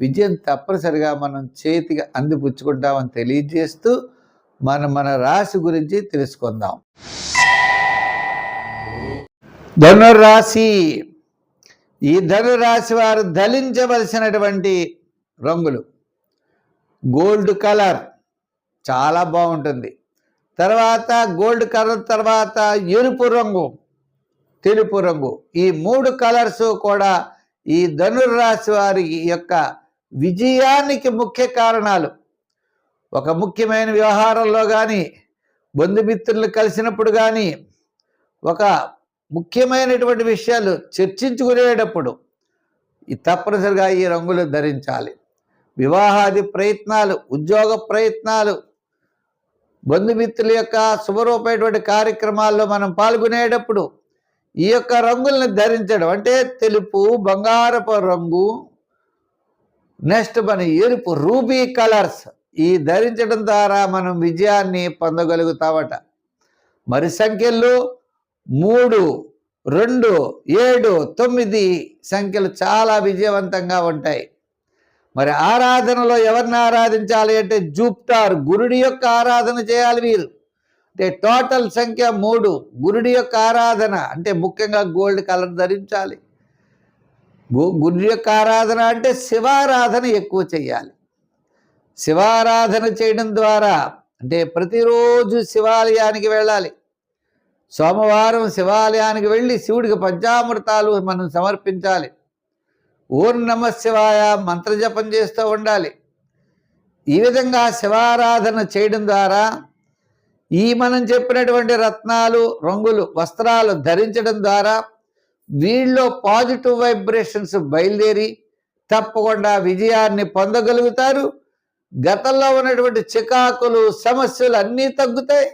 విజయం తప్పనిసరిగా మనం చేతికి అందిపుచ్చుకుంటామని తెలియజేస్తూ మనం మన రాశి గురించి తెలుసుకుందాం. ధనురాశి ఈ ధనురాశి వారు ధరించవలసినటువంటి రంగులు. గోల్డ్ కలర్ చాలా బాగుంటుంది. తర్వాత గోల్డ్ కలర్ తర్వాత ఎరుపు రంగు తెలుపు రంగు. ఈ మూడు కలర్స్ కూడా ఈ ధనుర్రాశి వారి యొక్క విజయానికి ముఖ్య కారణాలు. ఒక ముఖ్యమైన వ్యవహారంలో కానీ బంధుమిత్రులు కలిసినప్పుడు కానీ ఒక ముఖ్యమైనటువంటి విషయాలు చర్చించుకునేటప్పుడు ఈ తప్పనిసరిగా ఈ రంగులు ధరించాలి. వివాహాది ప్రయత్నాలు ఉద్యోగ ప్రయత్నాలు బంధుమిత్రుల యొక్క శుభరూపమైనటువంటి కార్యక్రమాల్లో మనం పాల్గొనేటప్పుడు ఈ యొక్క రంగుల్ని ధరించడం అంటే తెలుపు బంగారపు రంగు నెక్స్ట్ మన ఎరుపు రూబీ కలర్స్. ఈ ధరించడం ద్వారా మనం విజయాన్ని పొందగలుగుతామట మరి సంఖ్యలు మూడు రెండు ఏడు తొమ్మిది సంఖ్యలు చాలా విజయవంతంగా ఉంటాయి. మరి ఆరాధనలో ఎవరిని ఆరాధించాలి అంటే జూప్టార్ గురుడి యొక్క ఆరాధన చేయాలి వీరు. అంటే టోటల్ సంఖ్య మూడు గురుడి యొక్క ఆరాధన. అంటే ముఖ్యంగా గోల్డ్ కలర్ ధరించాలి. గు- యొక్క ఆరాధన అంటే శివారాధన ఎక్కువ చేయాలి. శివారాధన చేయడం ద్వారా అంటే ప్రతిరోజు శివాలయానికి వెళ్ళాలి. సోమవారం శివాలయానికి వెళ్ళి శివుడికి పంచామృతాలు మనం సమర్పించాలి. ఓం నమ శివాయ మంత్రజపం చేస్తూ ఉండాలి. ఈ విధంగా శివారాధన చేయడం ద్వారా ఈ మనం చెప్పినటువంటి రత్నాలు రంగులు వస్త్రాలు ధరించడం ద్వారా వీళ్ళలో పాజిటివ్ వైబ్రేషన్స్ బయలుదేరి తప్పకుండా విజయాన్ని పొందగలుగుతారు. గతంలో ఉన్నటువంటి చికాకులు సమస్యలు అన్నీ తగ్గుతాయి.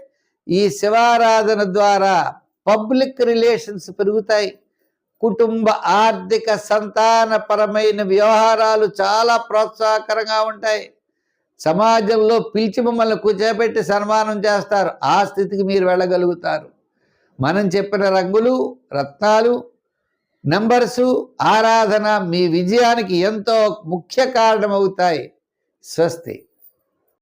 ఈ శివారాధన ద్వారా పబ్లిక్ రిలేషన్స్ పెరుగుతాయి. కుటుంబ ఆర్థిక సంతానపరమైన వ్యవహారాలు చాలా ప్రోత్సాహకరంగా ఉంటాయి. సమాజంలో పిలిచి మమ్మల్ని కూర్చోబెట్టి సన్మానం చేస్తారు. ఆ స్థితికి మీరు వెళ్ళగలుగుతారు. మనం చెప్పిన రంగులు రత్నాలు నంబర్సు ఆరాధన మీ విజయానికి ఎంతో ముఖ్య కారణమవుతాయి. స్వస్తి.